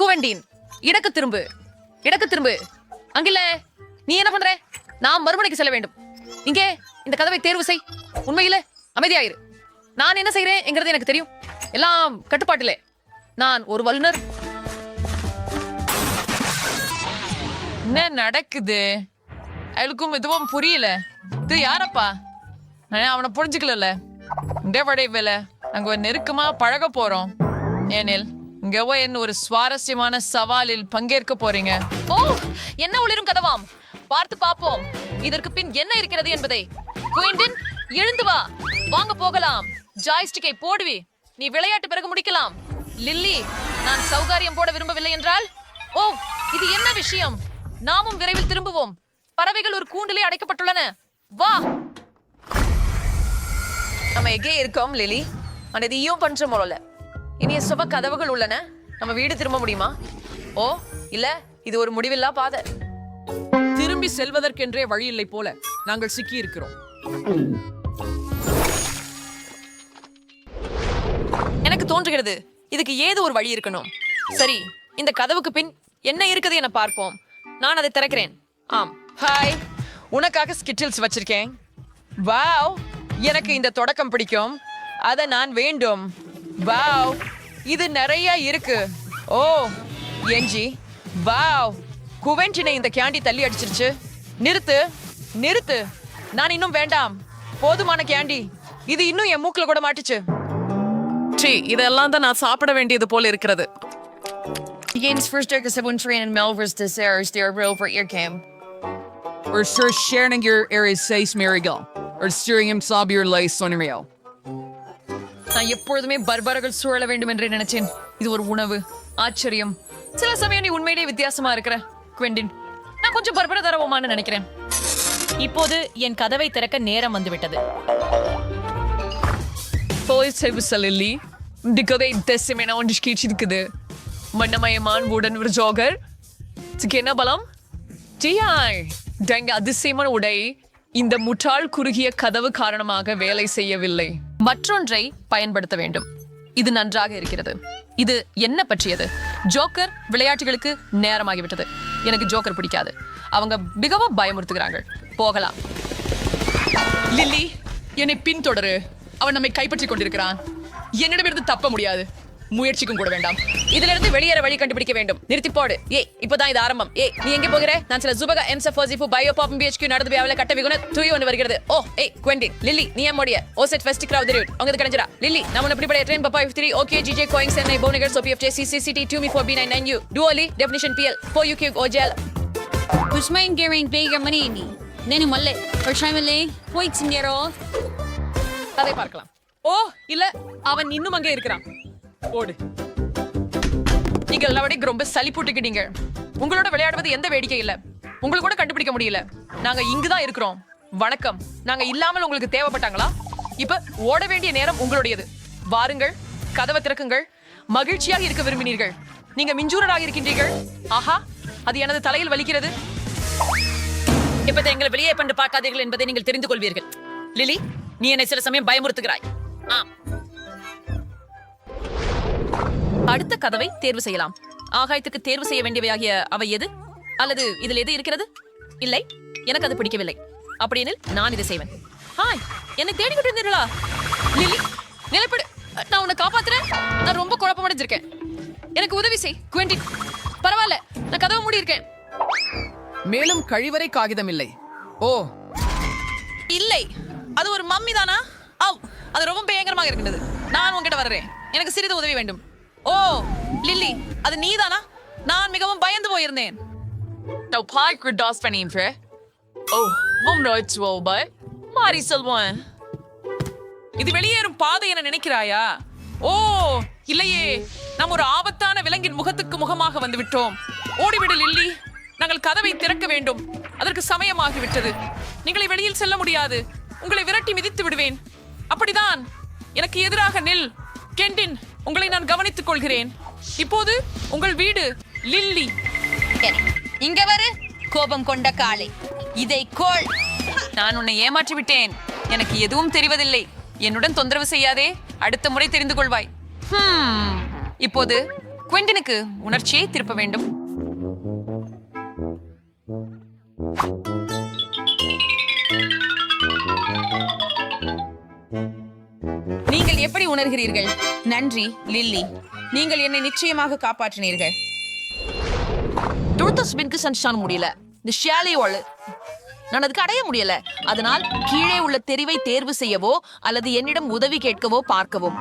குவண்டின். இடக்கு திரும்பு. இடக்கு திரும்பு. அங்கில்ல நீ என்ன பண்ற? நான் மறுமனைக்கு செல்ல வேண்டும். இங்கே இந்த கதவை தேர்வு செய். உண்மையில அமைதியாயிரு. நான் என்ன செய்யறேன் என்கிறது எனக்கு தெரியும். எல்லாம் கட்டுப்பாட்டிலே. நான் ஒரு வல்லுனர் என்ன நடக்குது? அவளுக்கும் எதுவும் புரியல. இது யாரப்பா? அவனை புரிஞ்சுக்கல இந்த வடைவேல நாங்க ஒரு நெருக்கமா பழக போறோம். ஏனில் என் ஒரு சுவாரஸ்யமான சவாலில் பங்கேற்க போறீங்க. ஓ என்ன ஒளிரும் கதவாம்? பார்த்து பாப்போம். இதற்கு பின் என்ன இருக்கிறது என்பதை. குயின்டின் எழுந்து வா. வாங்க போகலாம். ஜாய்ஸ்டிக்கை போடுவி. நீ விளையாட்டு பிறகு முடிக்கலாம். லில்லி நான் சௌகாரியம் போட விரும்பவில்லை என்றால்? ஓ இது என்ன விஷயம்? நாமும் விரைவில் திரும்புவோம். பறவைகள் ஒரு கூண்டிலே அடைக்கப்பட்டுள்ளன. வா. நம்ம எங்கே இருக்கோம் லிலி ஆனா இதையும் பண்ற போல. இனிய சுப கதவுகள் உள்ளன. நம்ம வீடு திரும்ப முடியுமா? ஓ இல்ல இது ஒரு முடிவில்லா பாதை. திரும்பி செல்வதற்கென்றே வழி இல்லை போல நாங்கள் சிக்கி இருக்கிறோம் எனக்கு தோன்றுகிறது இதுக்கு ஏதோ ஒரு வழி இருக்கணும்? சரி இந்த கதவுக்கு பின் என்ன இருக்குது என பார்ப்போம். நான் அதை திறக்கிறேன். ஆம். ஹாய் உனக்காக ஸ்கிட்டில்ஸ் வச்சிருக்கேன். வாவ் எனக்கு இந்த தொடக்கம் பிடிக்கும். அத நான் வேண்டும். வாவ் இது நிறைய இருக்கு ஓ எஞ்சி வாவ் குவென்டினை இந்த கேண்டி தள்ளி அடிச்சிருச்சு நிறுத்து நிறுத்து நான் இன்னும் வேண்டாம் போதுமான கேண்டி இது இன்னும் என் மூக்குல கூட மாட்டுச்சு சி இதெல்லாம் தான் நான் சாப்பிட வேண்டியது போல இருக்கிறது Jens Versterk is een train en Melvers desserts die er over ear came. Or sir sharing your areas says Marigal. Or steering him sob your lace on real. நான் எப்பொழுதுமே பர்பர்கள் சூழல வேண்டும் என்று நினைச்சேன். இது ஒரு உணவு. ஆச்சரியம். சில சமயம் நீ உண்மையிலேயே வித்தியாசமா இருக்கிற குவெண்டின் நான் கொஞ்சம் பர்பர தரவோமான்னு நினைக்கிறேன். இப்போது என் கதவை திறக்க நேரம் வந்துவிட்டது. போய் செய்வு செல்லி. இந்த கதை தெசமேனா ஒன்று கீழ்ச்சிருக்குது மன்னமயமான் உடன் ஒரு ஜோகர். என்ன பலம்? ஜியாய் அதிசயமான உடை. இந்த முட்டாள் குறுகிய கதவு காரணமாக வேலை செய்யவில்லை. மற்றொன்றை பயன்படுத்த வேண்டும். இது நன்றாக இருக்கிறது. இது என்ன பற்றியது? ஜோக்கர் விளையாட்டுகளுக்கு நேரமாகிவிட்டது. எனக்கு ஜோக்கர் பிடிக்காது. அவங்க மிகவும் பயமுறுத்துகிறாங்க போகலாம். லில்லி என்னை பின்தொடரு. அவன் நம்மை கைப்பற்றிக் கொண்டிருக்கிறான். என்னிடமிருந்து தப்ப முடியாது. முயற்சிக்கும் கூட வேண்டாம். இதுல இருந்து வெளியேற வழி கண்டுபிடிக்க வேண்டும். நிறுத்தி போடு ஏய் இப்பதான் இது ஆரம்பம். ஏய் நீ எங்க போகிற? நான் சில சுபக என்சஃபோசிஃபு பயோ பாப்பம் பிஹெச்கியூ நடந்து வியாவில கட்ட விகுண தூய் ஒன்று வருகிறது. ஓ ஏய் குவெண்டின் லில்லி நீ மோடிய? ஓசெட் ஃபெஸ்ட் கிராவ் தெரியும். அவங்க கணஜரா லில்லி நம்ம இப்படி படைய ட்ரெயின் பப்பா three okay GJ going Chennai போனிகர் சோபி F J CCTV two me four P nine nine U டுவலி definition பிஎல் ஃபோ யூ கியூ ஓஜெல் Kusmain Garing Baker Manini. Nenu Male. Or Trimale. Poits Nero. அதை பார்க்கலாம். ஓ இல்ல அவன் இன்னும் அங்கே இருக்கிறான். ஓடு. நீங்க எல்லாவடையும் ரொம்ப சளி போட்டுக்கிட்டீங்க. உங்களோட விளையாடுவது எந்த வேடிக்கை இல்ல. உங்களுக்கு கூட கண்டுபிடிக்க முடியல. நாங்க இங்குதான் இருக்கிறோம். வணக்கம். நாங்க இல்லாமல் உங்களுக்கு தேவைப்பட்டாங்களா? இப்ப ஓட வேண்டிய நேரம் உங்களுடையது. வாருங்கள். கதவை திறக்குங்கள். மகிழ்ச்சியாக இருக்க விரும்பினீர்கள். நீங்க மிஞ்சூரராக இருக்கின்றீர்கள். ஆஹா அது எனது தலையில் வலிக்கிறது. இப்ப எங்களை வெளியே பண்ணு பார்க்காதீர்கள் என்பதை நீங்கள் தெரிந்து கொள்வீர்கள். லிலி நீ என்னை சில சமயம் பயமுறுத்துகிறாய். ஆம். அடுத்த கதவை தேர்வு செய்யலாம். ஆகாயத்துக்கு தேர்வு செய்ய வேண்டியவையாகிய அவை எது? அல்லது இதில் எது இருக்கிறது? இல்லை எனக்கு அது பிடிக்கவில்லை. அப்படியெனில் நான் இதை செய்வேன். ஹாய் என்னை தேடிக்கிட்டு இருந்தீர்களா? லில்லி நிலைப்படு. நான் உன்னை காப்பாத்துறேன். நான் ரொம்ப குழப்பமடைஞ்சிருக்கேன். எனக்கு உதவி செய் குவெண்டின் பரவாயில்ல நான் கதவை மூடி இருக்கேன் மேலும் கழிவறை காகிதம் இல்லை. ஓ. இல்லை அது ஒரு மம்மி தானா? ஆவ் அது ரொம்ப பயங்கரமாக இருக்கின்றது. நான் உன்கிட்ட வர்றேன். எனக்கு சிறிது உதவி வேண்டும். ஓ லில்லி அது நீதானா? நான் மிகவும் பயந்து போயிருந்தேன். நான் பார்க்க டாஸ் பண்ணின்றேன் ஓ உம் நோய்ஸ் ஓபர் மாறி சொல்லுவேன் இது வெளியேறும் பாதை என நினைக்கிறாயா? ஓ இல்லையே நாம் ஒரு ஆபத்தான விலங்கின் முகத்துக்கு முகமாக வந்து விட்டோம் ஓடிவிடு லில்லி. நாங்கள் கதவை திறக்க வேண்டும். அதற்கு சமயமாகிவிட்டது. நீங்களை வெளியில் செல்ல முடியாது. உங்களை விரட்டி மிதித்து விடுவேன். அப்படிதான். எனக்கு எதிராக நில். கெண்டின். உங்களை நான் கவனித்துக் கொள்கிறேன். இப்போது உங்கள் வீடு லில்லி. இங்க வரு. கோபம் கொண்ட காளை. இதை கோள். நான் உன்னை ஏமாற்றி விட்டேன். எனக்கு எதுவும் தெரிவதில்லை. என்னுடன் தொந்தரவு செய்யாதே. அடுத்த முறை தெரிந்து கொள்வாய். இப்போது குவெண்டனுக்கு உணர்ச்சியை திருப்ப வேண்டும். உணர்கிறீர்கள் நன்றி லில்லி. நீங்கள் என்னை நிச்சயமாக காப்பாற்றினீர்கள். துருத்த ஸ்பின்க்கு சன்ஷான் முடியல. இந்த ஷேலையோள் நான் அதுக்கு அடைய முடியல. அதனால் கீழே உள்ள தெரிவை தேர்வு செய்யவோ அல்லது என்னிடம் உதவி கேட்கவோ பார்க்கவும்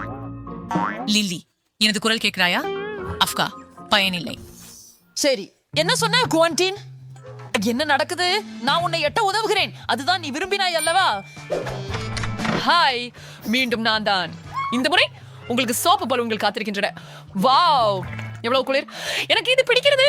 லில்லி எனது குரல் கேட்கிறாயா? அஃப்கா பயனில்லை. சரி என்ன சொன்ன குவான்டீன்? என்ன நடக்குது? நான் உன்னை எட்ட உதவுகிறேன். அதுதான் நீ விரும்பினாய் அல்லவா? ஹாய் மீண்டும் நான் தான் இந்த முறை உங்களுக்கு சோப்பு பலூன்கள் காத்திருக்கின்றன. வாவ்! எவ்வளவு குளிர்? எனக்கு இது பிடிக்கிறது.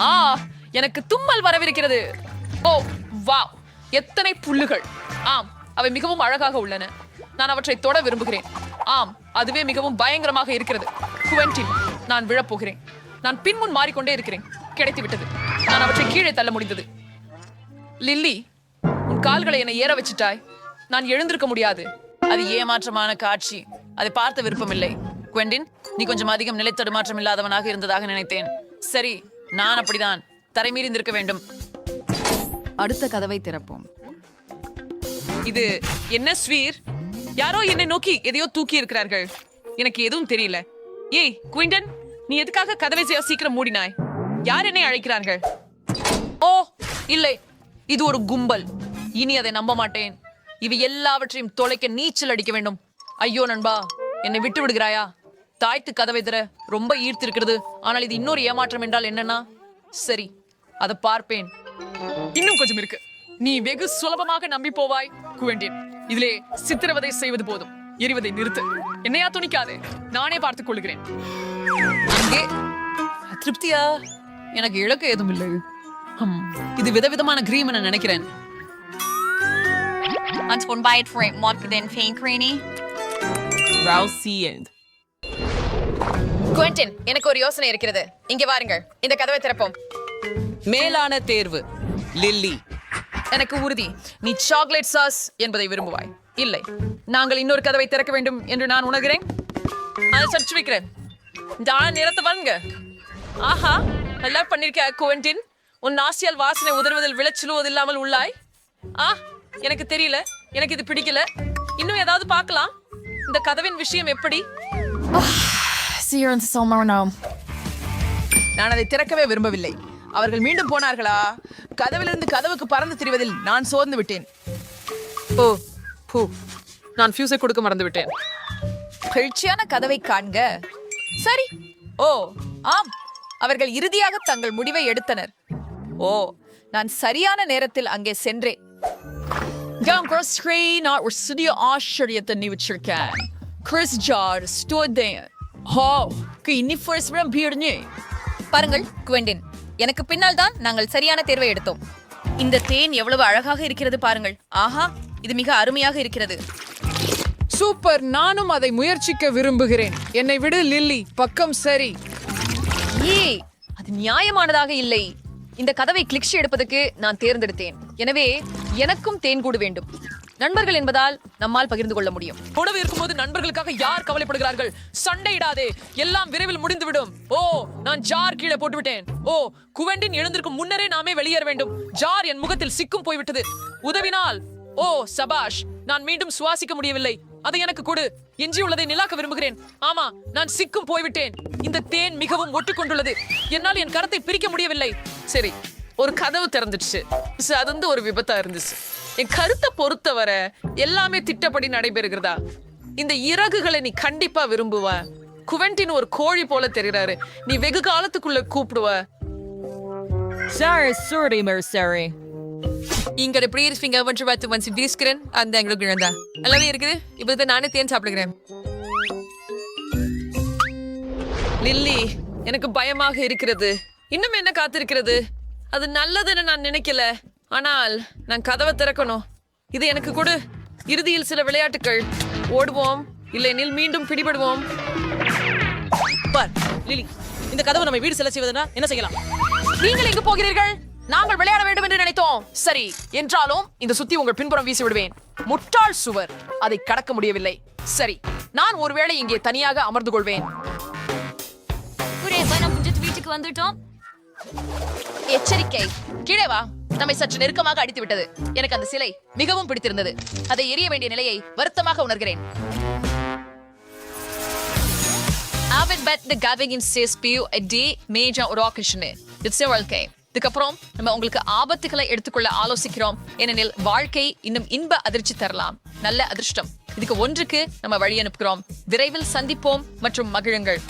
ஆ எனக்கு தும்மல் வரவிருக்கிறது. ஓ வாவ்! எத்தனை புல்லுகள். ஆம் அவை மிகவும் அழகாக உள்ளன. நான் அவற்றை தொட விரும்புகிறேன். ஆம் அதுவே மிகவும் பயங்கரமாக இருக்கிறது. குவென்டின் நான் விழப்போகிறேன். நான் பின்முன் மாறிக்கொண்டே இருக்கிறேன். கிடைத்து விட்டது நான் அவற்றை கீழே தள்ள முடிந்தது. லில்லி உன் கால்களை என்னை ஏற வச்சிட்டாய். நான் எழுந்திருக்க முடியாது. அது ஏமாற்றமான காட்சி. அதை பார்த்த விருப்பமில்லை. குவெண்டின் நீ கொஞ்சம் அதிகம் நிலைத்தடுமாற்றம் இல்லாதவனாக இருந்ததாக நினைத்தேன். சரி நான் அப்படிதான். தரைமீறி இருந்திருக்க வேண்டும். அடுத்த கதவை திறப்போம். இது என்ன ஸ்வீர்? யாரோ என்னை நோக்கி எதையோ தூக்கி இருக்கிறார்கள். எனக்கு எதுவும் தெரியல. ஏய் குயின்டன் நீ எதுக்காக கதவை சீ- சீக்கிரம் மூடினாய்? யார் என்னை அழைக்கிறார்கள்? ஓ இல்லை. இது ஒரு கும்பல். இனி அதை நம்ப மாட்டேன். இவை எல்லாவற்றையும் தொலைக்க நீச்சல் அடிக்க வேண்டும். ஐயோ நண்பா. என்னை விட்டு விடுகிறாயா? தாய்த்து கதவை தர ரொம்ப ஈர்த்திருக்கிறது. ஆனால் இது இன்னொரு ஏமாற்றம் என்றால் என்னன்னா? சரி அதை பார்ப்பேன். இன்னும் கொஞ்சம் இருக்கு. நீ வெகு சுலபமாக நம்பி போவாய் குவெண்டின் இதிலே சித்திரவதை செய்வது போதும். எரிவதை நிறுத்து. என்னையா துணிக்காதே. நானே பார்த்துக் கொள்கிறேன். திருப்தியா? எனக்கு இழக்க ஏதும் இல்லை. இது விதவிதமான கிரீம் நான் நினைக்கிறேன். Ons von beid voor een mod den feen creamy. குவெண்டின் எனக்கு ஒரு யோசனை இருக்கிறது. இங்க வாருங்கள். இந்த கதவை திறப்போம். மேலான தேர்வு லில்லி. எனக்கு உறுதி. நீ சாக்லேட் சாஸ் என்பதை விரும்புவாய். இல்லை. நாங்கள் இன்னொரு கதவை திறக்க வேண்டும் என்று நான் உணர்கிறேன். அதை சர்ச்சு வைக்கிறேன் ஆன நிறத்தை வாங்க ஆஹா நல்லா பண்ணிருக்க குவெண்டின் உன் நாசியால் வாசனை உதறுவதில் விளைச்சலுவது இல்லாமல் உள்ளாய். ஆ எனக்கு தெரியல. எனக்கு இது பிடிக்கல. இன்னும் ஏதாவது பார்க்கலாம். இந்த கதவின் விஷயம் எப்படி? நான் அதை திறக்கவே விரும்பவில்லை. அவர்கள் மீண்டும் போனார்களா? கதவிலிருந்து கதவுக்கு பறந்து திரிவதில் நான் சோர்ந்து விட்டேன். ஓ பூ. நான் ஃபியூஸை கொடுக்க மறந்து விட்டேன். மகிழ்ச்சியான கதவை காண்க. சரி. ஓ ஆம். அவர்கள் இறுதியாக தங்கள் முடிவை எடுத்தனர். ஓ நான் சரியான நேரத்தில் அங்கே சென்றேன். Gangra screen ஒரு சிறிய ஆச்சரியத்தை நீ வச்சிருக்க கிறிஸ் ஜார் ஸ்டோதேன் ஹோ இன்னி ஃபர்ஸ்ட் ரம் பீர்னே பாருங்கள் குவெண்டின். எனக்கு பின்னால் தான் நாங்கள் சரியான தேர்வை எடுத்தோம். இந்த தேன் எவ்வளவு அழகாக இருக்கிறது பாருங்கள். ஆஹா இது மிக அருமையாக இருக்கிறது. சூப்பர் நானும் அதை முயற்சிக்க விரும்புகிறேன். என்னை விடு லில்லி பக்கம் சரி. ஏய் அது நியாயமானதாக இல்லை. இந்த கதவை கிளிக்ஷி எடுப்பதற்கு நான் தேர்ந்தெடுத்தேன். எனவே எனக்கும் தேன்கூடு வேண்டும். நண்பர்கள் என்பதால் நம்மால் பகிர்ந்து கொள்ள முடியும். உணவு இருக்கும்போது நண்பர்களுக்காக யார் கவலைப்படுகிறார்கள்? சண்டையிடாதே. எல்லாம் விரைவில் முடிந்துவிடும். ஓ நான் ஜார் கீழே போட்டுவிட்டேன். ஓ குவெண்டின் எழுந்திருக்கும் முன்னரே நாமே வெளியேற வேண்டும். ஜார் என் முகத்தில் சிக்கும் போய்விட்டது. உதவினால் ஓ சபாஷ் நான் மீண்டும் சுவாசிக்க முடியவில்லை. அதை எனக்கு கொடு. எஞ்சியுள்ளதை நிலாக்க விரும்புகிறேன். ஆமா நான் சிக்கும் போய்விட்டேன். இந்த தேன் மிகவும் ஒட்டுக்கொண்டுள்ளது. என்னால் என் கரத்தை பிரிக்க முடியவில்லை. சரி ஒரு கதவு திறந்துடுச்சு. அது வந்து ஒரு விபத்தா இருந்துச்சு. என் கருத்தை பொறுத்தவரை எல்லாமே திட்டப்படி நடைபெறுகிறதா? இந்த இறகுகளை நீ கண்டிப்பா விரும்புவ. குவெண்டின் ஒரு கோழி போல தெரிகிறாரு. நீ வெகு காலத்துக்குள்ள கூப்பிடுவ. Sorry, sorry, Mercery. இங்க எப்படி இருப்பீங்க ஒன்று பார்த்து வந்து வீசுகிறேன் அந்த எங்களுக்கு இழந்தா நல்லாவே இருக்குது. இப்போ நானே தேன் சாப்பிடுகிறேன். லில்லி எனக்கு பயமாக இருக்கிறது. இன்னும் என்ன காத்திருக்கிறது? அது நல்லதுன்னு நான் நினைக்கல. ஆனால் நான் கதவை திறக்கணும். இது எனக்கு கொடு. இறுதியில் சில விளையாட்டுகள் ஓடுவோம். இல்லைனில் மீண்டும் பிடிபடுவோம். பார் லிலி இந்த கதவை நம்ம வீடு செல்ல செய்வதுனா என்ன செய்யலாம்? நீங்கள் எங்கு போகிறீர்கள்? நாங்கள் விளையாட வேண்டும் என்று நினைத்தோம். சரி என்றாலும் இந்த சுத்தி உங்கள் பின்புறம் வீசி விடுவேன். முட்டாள் சுவர். அதை கடக்க முடியவில்லை. சரி நான் ஒருவேளை இங்கே தனியாக அமர்ந்து கொள்வேன். இடத்துக்கு வந்துட்டோம். எச்சரிக்கை. கீழே வா. நம்மை சற்று நெருக்கமாக அடித்து விட்டது. எனக்கு அந்த சிலை மிகவும் பிடித்திருந்தது. அதை எரிய வேண்டிய நிலையை வருத்தமாக உணர்கிறேன். Avid bet the gaving in CSPU a day major Orokish It's your வாழ்க்கை இதுக்கப்புறம் நம்ம உங்களுக்கு ஆபத்துகளை எடுத்துக்கொள்ள ஆலோசிக்கிறோம். ஏனெனில் வாழ்க்கை இன்னும் இன்ப அதிர்ச்சி தரலாம். நல்ல அதிர்ஷ்டம். இதுக்கு ஒன்றுக்கு நம்ம வழி அனுப்புகிறோம். விரைவில் சந்திப்போம் மற்றும் மகிழுங்கள்.